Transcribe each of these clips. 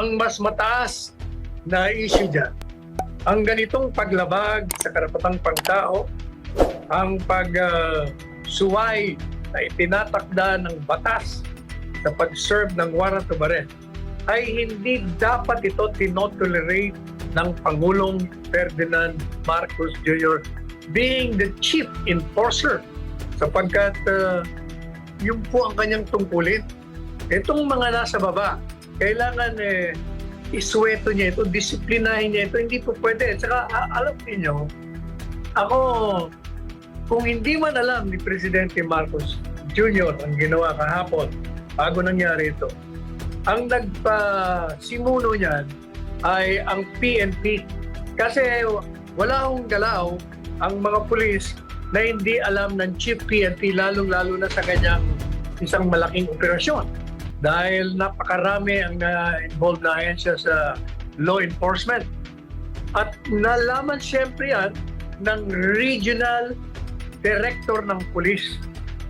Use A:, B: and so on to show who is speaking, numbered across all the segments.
A: ang mas mataas na issue dyan. Ang ganitong paglabag sa karapatang pagtao, ang pag-suway na itinatakda ng batas sa pag-serve ng warrant of arrest, ay hindi dapat ito tinotolerate ng Pangulong Ferdinand Marcos Jr. being the chief enforcer sapagkat uh, yun po ang kanyang tungkulin. Itong mga nasa baba, kailangan eh, isweto niya ito, disiplinahin niya ito, hindi po pwede. Tsaka a- alam niyo, ako, kung hindi man alam ni Presidente Marcos Jr. ang ginawa kahapon, bago nangyari ito, ang nagpasimuno niyan ay ang PNP. Kasi wala akong galaw ang mga pulis na hindi alam ng Chief PNP lalong-lalo na sa kanyang isang malaking operasyon. Dahil napakarami ang na-involved na ahensya sa law enforcement. At nalaman siyempre yan ng regional director ng police,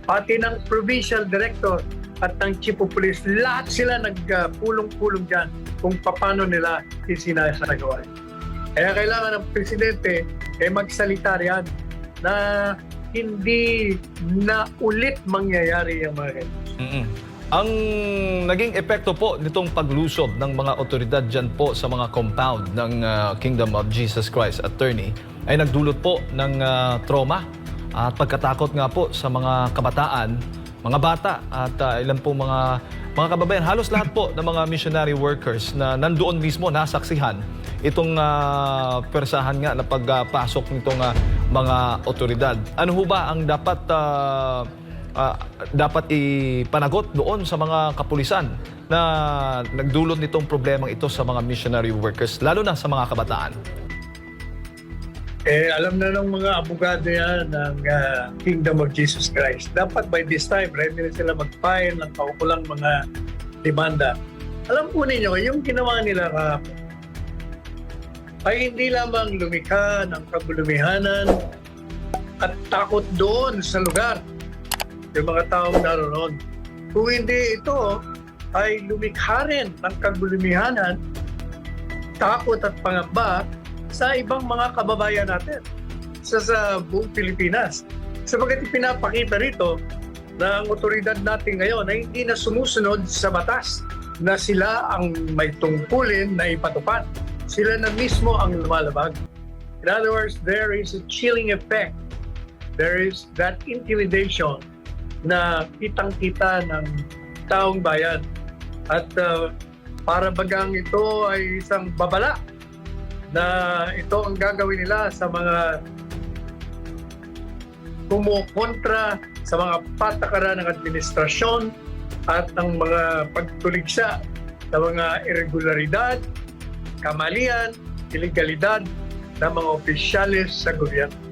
A: pati ng provincial director at ng chief of police. Lahat sila nagpulong-pulong dyan kung paano nila isinasagawa. Kaya kailangan ng presidente eh magsalita riyan na hindi na ulit mangyayari yung mga ganyan.
B: Mm-mm. Ang naging epekto po nitong paglusob ng mga otoridad dyan po sa mga compound ng ah, Kingdom of Jesus Christ Attorney ay nagdulot po ng ah, trauma at pagkatakot nga po sa mga kabataan, mga bata at ah, ilan po mga mga kababayan, halos lahat po ng mga missionary workers na nandoon mismo nasaksihan itong ah, persahan nga na pagpasok nitong ah, mga otoridad. Ano ho ba ang dapat ah, ah, dapat ipanagot doon sa mga kapulisan na nagdulot nitong problemang ito sa mga missionary workers, lalo na sa mga kabataan.
A: Eh, alam na ng mga abogado yan ng ah, Kingdom of Jesus Christ. Dapat by this time, ready na sila mag-file ng kaukulang mga demanda. Alam po ninyo, yung ginawa nila kahapon ay hindi lamang lumikha ng kabulumihanan at takot doon sa lugar yung mga taong naroon. Kung hindi ito ay lumikha rin ng kabulumihanan, takot at pangamba sa ibang mga kababayan natin sa, sa buong Pilipinas. Sabagat ipinapakita rito na ang otoridad natin ngayon ay hindi na sumusunod sa batas na sila ang may tungkulin na ipatupad. Sila na mismo ang lumalabag. In other words, there is a chilling effect. There is that intimidation na kitang-kita ng taong bayan. At uh, para bagang ito ay isang babala na ito ang gagawin nila sa mga kumukontra sa mga patakaran ng administrasyon at ng mga pagtuligsa sa mga irregularidad, kamalian, ilegalidad ng mga opisyalis sa gobyerno.